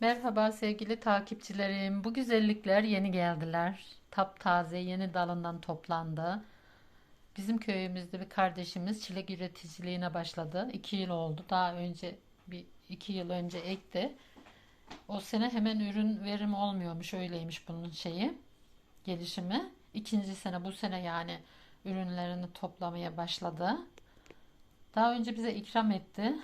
Merhaba sevgili takipçilerim. Bu güzellikler yeni geldiler. Taptaze yeni dalından toplandı. Bizim köyümüzde bir kardeşimiz çilek üreticiliğine başladı. İki yıl oldu. Daha önce bir iki yıl önce ekti. O sene hemen ürün verim olmuyormuş. Öyleymiş bunun şeyi. Gelişimi. İkinci sene bu sene yani ürünlerini toplamaya başladı. Daha önce bize ikram etti.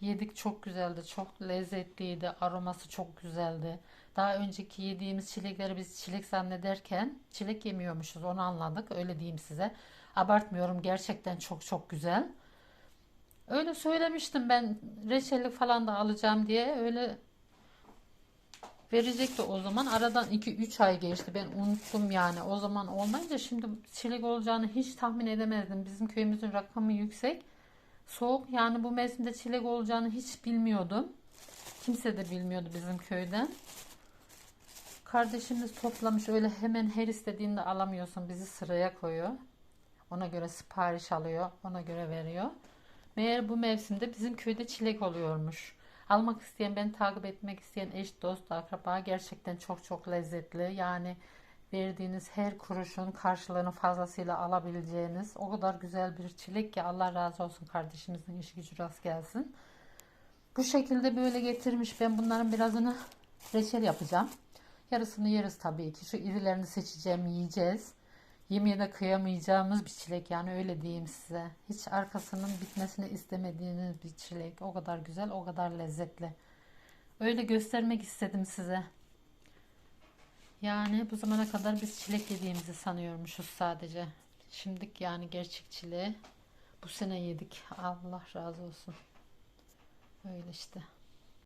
Yedik çok güzeldi, çok lezzetliydi, aroması çok güzeldi. Daha önceki yediğimiz çilekleri biz çilek zannederken çilek yemiyormuşuz onu anladık. Öyle diyeyim size. Abartmıyorum gerçekten çok çok güzel. Öyle söylemiştim ben reçellik falan da alacağım diye öyle verecekti o zaman. Aradan 2-3 ay geçti. Ben unuttum yani. O zaman olmayınca şimdi çilek olacağını hiç tahmin edemezdim. Bizim köyümüzün rakamı yüksek. Soğuk yani bu mevsimde çilek olacağını hiç bilmiyordum. Kimse de bilmiyordu bizim köyden. Kardeşimiz toplamış öyle hemen her istediğinde alamıyorsun bizi sıraya koyuyor. Ona göre sipariş alıyor, ona göre veriyor. Meğer bu mevsimde bizim köyde çilek oluyormuş. Almak isteyen, beni takip etmek isteyen eş, dost, akraba gerçekten çok çok lezzetli. Yani verdiğiniz her kuruşun karşılığını fazlasıyla alabileceğiniz o kadar güzel bir çilek ki Allah razı olsun kardeşimizin işi gücü rast gelsin. Bu şekilde böyle getirmiş. Ben bunların birazını reçel yapacağım. Yarısını yeriz tabii ki. Şu irilerini seçeceğim, yiyeceğiz. Yemeğe de kıyamayacağımız bir çilek yani öyle diyeyim size. Hiç arkasının bitmesini istemediğiniz bir çilek. O kadar güzel, o kadar lezzetli. Öyle göstermek istedim size. Yani bu zamana kadar biz çilek yediğimizi sanıyormuşuz sadece. Şimdilik yani gerçek çileği bu sene yedik. Allah razı olsun. Öyle işte.